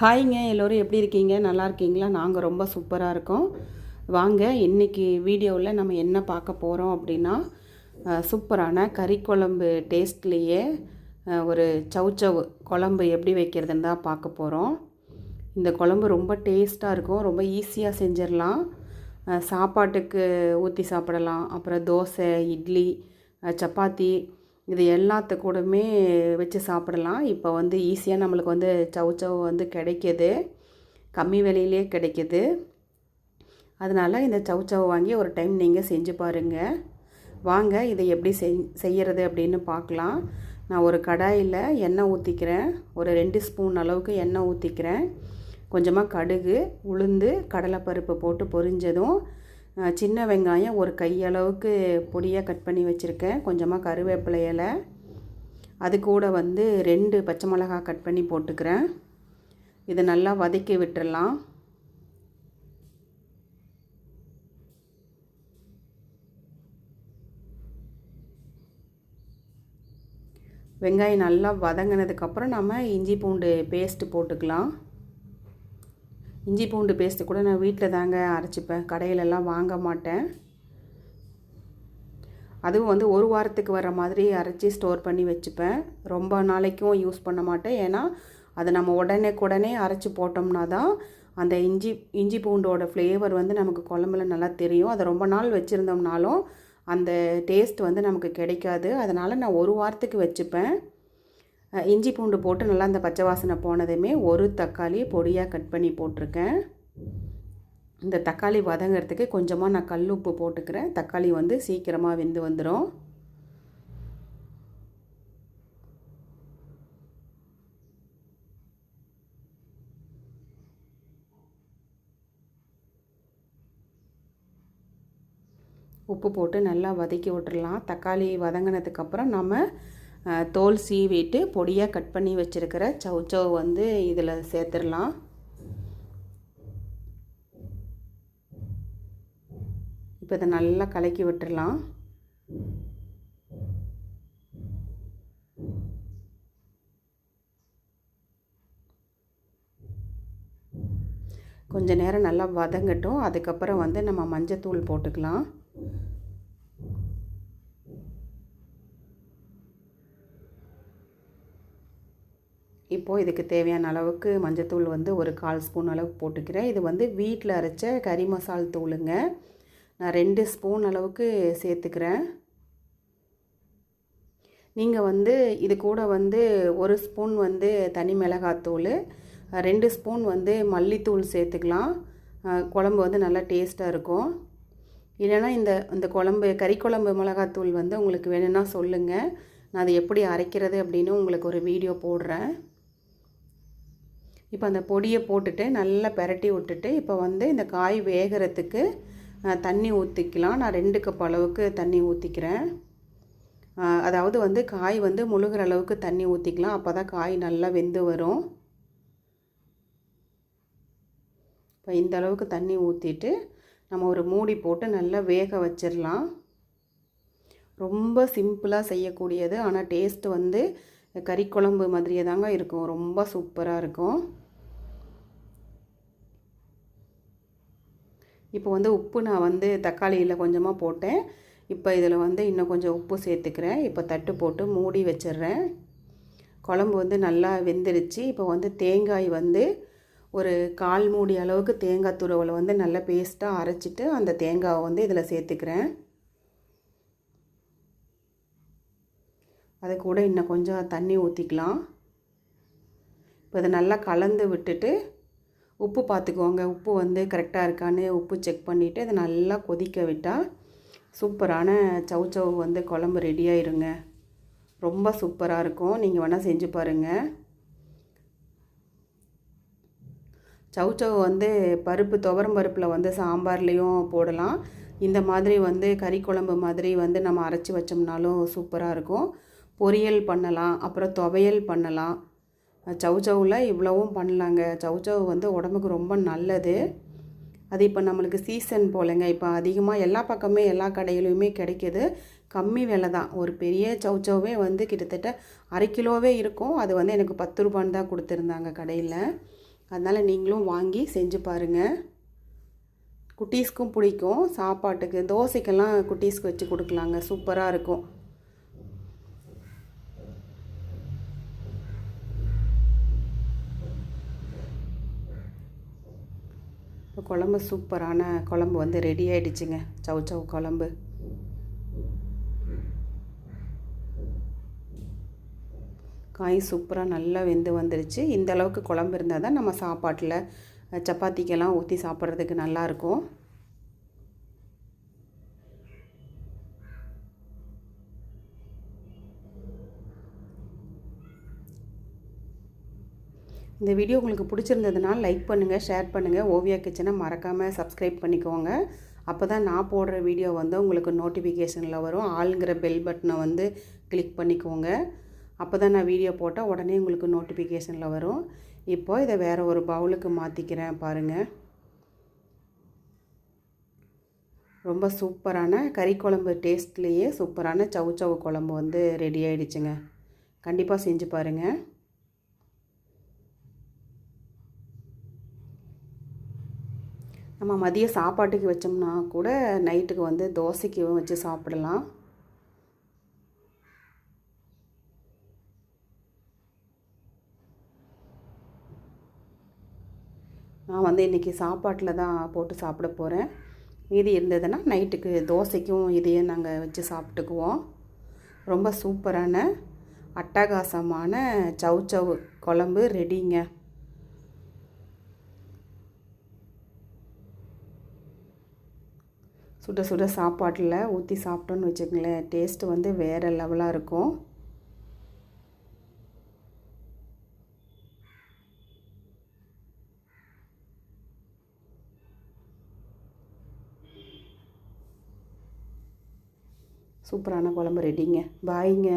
ஹாய்ங்க எல்லோரும் எப்படி இருக்கீங்க? நல்லா இருக்கீங்களா? நாங்கள் ரொம்ப சூப்பராக இருக்கோம். வாங்க இன்றைக்கி வீடியோவில் நம்ம என்ன பார்க்க போகிறோம் அப்படின்னா சூப்பரான கறி குழம்பு டேஸ்ட்லேயே ஒரு ஒரு சவுச்சவ் குழம்பு எப்படி வைக்கிறதுன்னு தான் பார்க்க போகிறோம் இந்த குழம்பு ரொம்ப டேஸ்ட்டாக இருக்கும். ரொம்ப ஈஸியாக செஞ்சிடலாம். சாப்பாட்டுக்கு ஊற்றி சாப்பிடலாம். அப்புறம் தோசை இட்லி சப்பாத்தி இது எல்லாத்து கூடமே வச்சு சாப்பிடலாம். இப்போ வந்து ஈஸியாக நம்மளுக்கு வந்து சவுச்சவ் வந்து கிடைக்கிது. கம்மி விலையிலே கிடைக்கிது. அதனால் இந்த சவுச்சவ் வாங்கி ஒரு டைம் நீங்கள் செஞ்சு பாருங்கள் வாங்க இதை எப்படி செய் செய்கிறது அப்படின்னு பார்க்கலாம். நான் ஒரு கடாயில் எண்ணெய் ஊற்றிக்கிறேன் ஒரு ரெண்டு ஸ்பூன் அளவுக்கு எண்ணெய் ஊற்றிக்கிறேன் கொஞ்சமாக கடுகு உளுந்து கடலைப்பருப்பு போட்டு பொரிஞ்சதும் சின்ன வெங்காயம் ஒரு கையளவுக்கு பொடியாக கட் பண்ணி வச்சுருக்கேன். கொஞ்சமாக கருவேப்பிலை இலை. அது கூட வந்து ரெண்டு பச்சை மிளகா கட் பண்ணி போட்டுக்கிறேன். இதை நல்லா வதக்கி விட்டுறலாம். வெங்காயம் நல்லா வதங்கினதுக்கப்புறம் நம்ம இஞ்சி பூண்டு பேஸ்ட்டு போட்டுக்கலாம். இஞ்சி பூண்டு பேஸ்ட்டு கூட நான் வீட்டில் தாங்க அரைச்சிப்பேன். கடையிலெல்லாம் வாங்க மாட்டேன். அதுவும் வந்து ஒரு வாரத்துக்கு வர மாதிரி அரைச்சி ஸ்டோர் பண்ணி வச்சுப்பேன். ரொம்ப நாளைக்கும் யூஸ் பண்ண மாட்டேன். ஏன்னா அதை நம்ம உடனே உடனே அரைச்சி போட்டோம்னா தான் அந்த இஞ்சி இஞ்சி பூண்டோட ஃப்ளேவர் வந்து நமக்கு குழம்புல நல்லா தெரியும். அதை ரொம்ப நாள் வச்சுருந்தோம்னாலும் அந்த டேஸ்ட் வந்து நமக்கு கிடைக்காது. அதனால் நான் ஒரு வாரத்துக்கு வச்சுப்பேன். இஞ்சி பூண்டு போட்டு நல்லா அந்த பச்சை வாசனை போனதுமே ஒரு தக்காளி பொடியாக கட் பண்ணி போட்டிருக்கேன். இந்த தக்காளி வதங்கிறதுக்கு கொஞ்சமாக நான் கல் உப்பு போட்டுக்கிறேன். தக்காளி வந்து சீக்கிரமாக வெந்து வந்துடும் உப்பு போட்டு நல்லா வதக்கி விட்டுடலாம் தக்காளி வதங்கினதுக்கப்புறம் நம்ம தோல் சீவிட்டு பொடியாக கட் பண்ணி வச்சுருக்கிற சவுச்சவ் வந்து இதில் சேர்த்துடலாம். இப்போ இதை நல்லா கலக்கி விட்டுடலாம். கொஞ்சம் நேரம் நல்லா வதங்கட்டும். அதுக்கப்புறம் வந்து நம்ம மஞ்சத்தூள் போட்டுக்கலாம். இப்போது இதுக்கு தேவையான அளவுக்கு மஞ்சத்தூள் வந்து ஒரு கால் ஸ்பூன் அளவுக்கு போட்டுக்கிறேன். இது வந்து வீட்டில் அரைச்ச கறி மசால் தூளுங்க. நான் ரெண்டு ஸ்பூன் அளவுக்கு சேர்த்துக்கிறேன். நீங்கள் வந்து இது கூட வந்து ஒரு ஸ்பூன் வந்து தனி மிளகாத்தூள் ரெண்டு ஸ்பூன் வந்து மல்லித்தூள் சேர்த்துக்கலாம். குழம்பு வந்து நல்லா டேஸ்ட்டாக இருக்கும். இல்லைன்னா இந்த இந்த குழம்பு கறி குழம்பு மிளகாத்தூள் வந்து உங்களுக்கு வேணும்னா சொல்லுங்கள் நான் அதை எப்படி அரைக்கிறது அப்படின்னு உங்களுக்கு ஒரு வீடியோ போடுறேன். இப்போ அந்த பொடியை போட்டுட்டு நல்லா பெரட்டி விட்டுட்டு இப்போ வந்து இந்த காய் வேகிறதுக்கு தண்ணி ஊற்றிக்கலாம் நான் ரெண்டு கப் அளவுக்கு தண்ணி ஊற்றிக்கிறேன் அதாவது வந்து காய் வந்து முழுகிற அளவுக்கு தண்ணி ஊற்றிக்கலாம் அப்போ தான் காய் நல்லா வெந்து வரும். இப்போ இந்த அளவுக்கு தண்ணி ஊற்றிட்டு நம்ம ஒரு மூடி போட்டு நல்லா வேக வச்சிடலாம். ரொம்ப சிம்பிளாக செய்யக்கூடியது. ஆனால் டேஸ்ட் வந்து கறி குழம்பு மாதிரியே தாங்க இருக்கும். ரொம்ப சூப்பராக இருக்கும். இப்போ வந்து உப்பு நான் வந்து தக்காளியில் கொஞ்சமாக போட்டேன். இப்போ இதில் வந்து இன்னும் கொஞ்சம் உப்பு சேர்த்துக்கிறேன். இப்போ தட்டு போட்டு மூடி வச்சிடுறேன். குழம்பு வந்து நல்லா வெந்துருச்சு. இப்போ வந்து தேங்காய் வந்து ஒரு கால் மூடி அளவுக்கு தேங்காய் துருவலை வந்து நல்லா பேஸ்ட்டாக அரைச்சிட்டு அந்த தேங்காவை வந்து இதில் சேர்த்துக்கிறேன். அது கூட இன்னும் கொஞ்சம் தண்ணி ஊற்றிக்கலாம் இப்போ இதை நல்லா கலந்து விட்டுட்டு உப்பு பார்த்துக்கோங்க. உப்பு வந்து கரெக்டாக இருக்கான்னு உப்பு செக் பண்ணிவிட்டு இதை நல்லா கொதிக்க விட்டால் சூப்பரான சவுச்சவ் வந்து குழம்பு ரெடியாயிருங்க ரொம்ப சூப்பராக இருக்கும். நீங்கள் வேணால் செஞ்சு பாருங்கள் சவுச்சவ் வந்து பருப்பு துவரம் பருப்பில் வந்து சாம்பார்லேயும் போடலாம். இந்த மாதிரி வந்து கறி குழம்பு மாதிரி வந்து நம்ம அரைச்சி வச்சோம்னாலும் சூப்பராக இருக்கும். பொரியல் பண்ணலாம். அப்புறம் துவையல் பண்ணலாம். சவுச்சவில் இவ்வளவும் பண்ணலாங்க. சவுச்சவ் வந்து உடம்புக்கு ரொம்ப நல்லது. அது இப்போ நம்மளுக்கு சீசன் போலங்க. இப்போ அதிகமாக எல்லா பக்கமே எல்லா கடையிலையுமே கிடைக்கிது. கம்மி விலை தான். ஒரு பெரிய சவுச்சவே வந்து கிட்டத்தட்ட அரை கிலோவே இருக்கும். அது வந்து எனக்கு பத்து ரூபான்னு தான் கொடுத்துருந்தாங்க கடையில். அதனால் நீங்களும் வாங்கி செஞ்சு பாருங்கள் குட்டீஸ்க்கும் பிடிக்கும். சாப்பாட்டுக்கு தோசைக்கெல்லாம் குட்டீஸ்க்கு வச்சு கொடுக்கலாங்க. சூப்பராக இருக்கும். இப்போ குழம்பு சூப்பரான குழம்பு வந்து ரெடி ஆகிடுச்சுங்க சவு சவு குழம்பு. காய் சூப்பராக நல்லா வெந்து வந்துருச்சு. இந்த அளவுக்கு குழம்பு இருந்தால் தான் நம்ம சாப்பாட்டில் சப்பாத்திக்கெல்லாம் ஊற்றி சாப்பிட்றதுக்கு நல்லாயிருக்கும் இந்த வீடியோ உங்களுக்கு பிடிச்சிருந்ததுனால லைக் பண்ணுங்கள் ஷேர் பண்ணுங்கள் ஓவியா கிச்சனை மறக்காமல் சப்ஸ்கிரைப் பண்ணிக்கோங்க. அப்போ தான் நான் போடுற வீடியோ வந்து உங்களுக்கு நோட்டிஃபிகேஷனில் வரும். ஆளுங்கிற பெல் பட்டனை வந்து கிளிக் பண்ணிக்கோங்க. அப்போ தான் நான் வீடியோ போட்டால் உடனே உங்களுக்கு நோட்டிஃபிகேஷனில் வரும். இப்போ இதை வேறு ஒரு பவுலுக்கு மாற்றிக்கிறேன் பாருங்கள் ரொம்ப சூப்பரான கறி குழம்பு டேஸ்ட்லேயே சூப்பரான சவு சவு குழம்பு வந்து ரெடி ஆகிடுச்சுங்க கண்டிப்பாக செஞ்சு பாருங்கள் நம்ம மதிய சாப்பாட்டுக்கு வச்சோம்னா கூட நைட்டுக்கு வந்து தோசைக்கு வச்சு சாப்பிடலாம். நான் வந்து இன்றைக்கி சாப்பாட்டில் தான் போட்டு சாப்பிட போகிறேன் மீதி இருந்ததுன்னா நைட்டுக்கு தோசைக்கும் இதையே நாங்கள் வச்சு சாப்பிட்டுக்குவோம். ரொம்ப சூப்பரான அட்டகாசமான சவு சவு குழம்பு ரெடிங்க சுட சுட சாப்பாட்டில் ஊற்றி சாப்பிட்டோன்னு வச்சுக்கங்களேன். டேஸ்ட்டு வந்து வேறு லெவலாக இருக்கும். சூப்பரான குழம்பு ரெடிங்க பாய்ங்க